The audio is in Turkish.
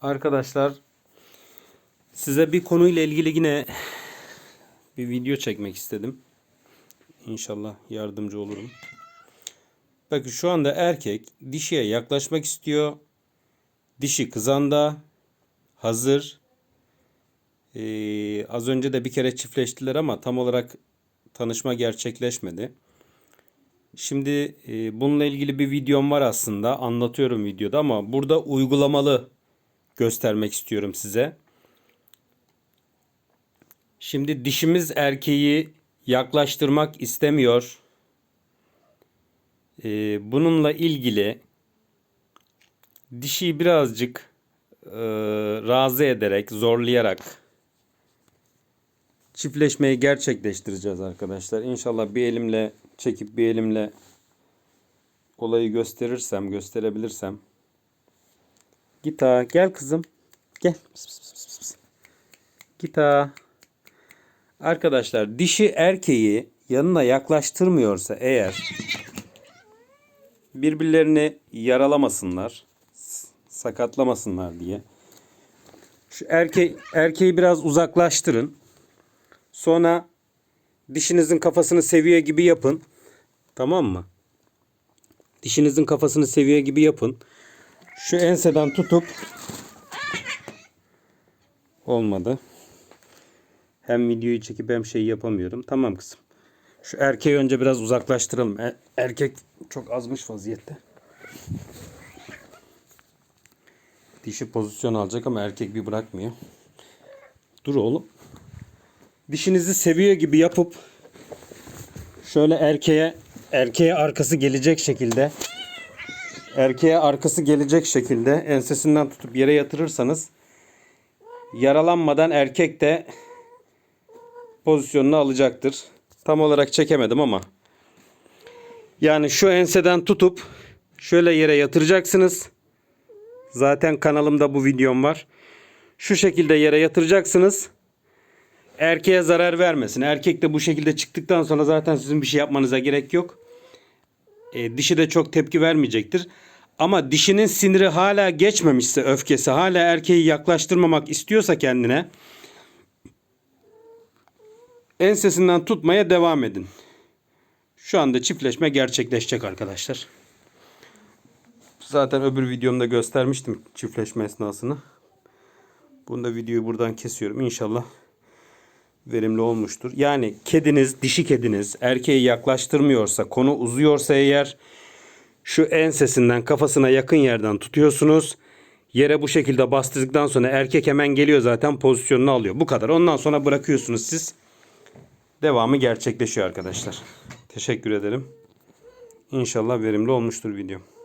Arkadaşlar size bir konuyla ilgili yine bir video çekmek istedim. İnşallah yardımcı olurum. Bakın şu anda erkek dişiye yaklaşmak istiyor. Dişi kızanda hazır. Ee, az önce de bir kere çiftleştiler ama tam olarak tanışma gerçekleşmedi. Şimdi e, bununla ilgili bir videom var aslında. Anlatıyorum videoda ama burada uygulamalı göstermek istiyorum size. Şimdi dişimiz erkeği yaklaştırmak istemiyor. E, bununla ilgili dişiyi birazcık e, razı ederek, zorlayarak çiftleşmeyi gerçekleştireceğiz arkadaşlar. İnşallah bir elimle çekip bir elimle olayı gösterirsem, gösterebilirsem. Gita gel kızım. Gel. Gita. Arkadaşlar dişi erkeği yanına yaklaştırmıyorsa eğer birbirlerini yaralamasınlar, sakatlamasınlar diye şu erke erkeği biraz uzaklaştırın. Sonra dişinizin kafasını seviye gibi yapın. Tamam mı? Dişinizin kafasını seviye gibi yapın. Şu enseden tutup olmadı. Hem videoyu çekip hem şeyi yapamıyorum. Tamam kızım. Şu erkeği önce biraz uzaklaştıralım. E- erkek çok azmış vaziyette. Dişi pozisyon alacak ama erkek bir bırakmıyor. Dur oğlum. Dişinizi seviyor gibi yapıp şöyle erkeğe erkeğe arkası gelecek şekilde erkeğe arkası gelecek şekilde ensesinden tutup yere yatırırsanız yaralanmadan erkek de pozisyonunu alacaktır. Tam olarak çekemedim ama yani şu enseden tutup şöyle yere yatıracaksınız. Zaten kanalımda bu videom var. Şu şekilde yere yatıracaksınız. Erkeğe zarar vermesin. Erkek de bu şekilde çıktıktan sonra zaten sizin bir şey yapmanıza gerek yok. E, dişi de çok tepki vermeyecektir. Ama dişinin siniri hala geçmemişse öfkesi hala erkeği yaklaştırmamak istiyorsa kendine ensesinden tutmaya devam edin. Şu anda çiftleşme gerçekleşecek arkadaşlar. Zaten öbür videomda göstermiştim çiftleşme esnasını. Bunda videoyu buradan kesiyorum. İnşallah verimli olmuştur. Yani kediniz, dişi kediniz erkeği yaklaştırmıyorsa, konu uzuyorsa eğer şu ensesinden kafasına yakın yerden tutuyorsunuz. Yere bu şekilde bastırdıktan sonra erkek hemen geliyor zaten pozisyonunu alıyor. Bu kadar. Ondan sonra bırakıyorsunuz siz. Devamı gerçekleşiyor arkadaşlar. Teşekkür ederim. İnşallah verimli olmuştur videom.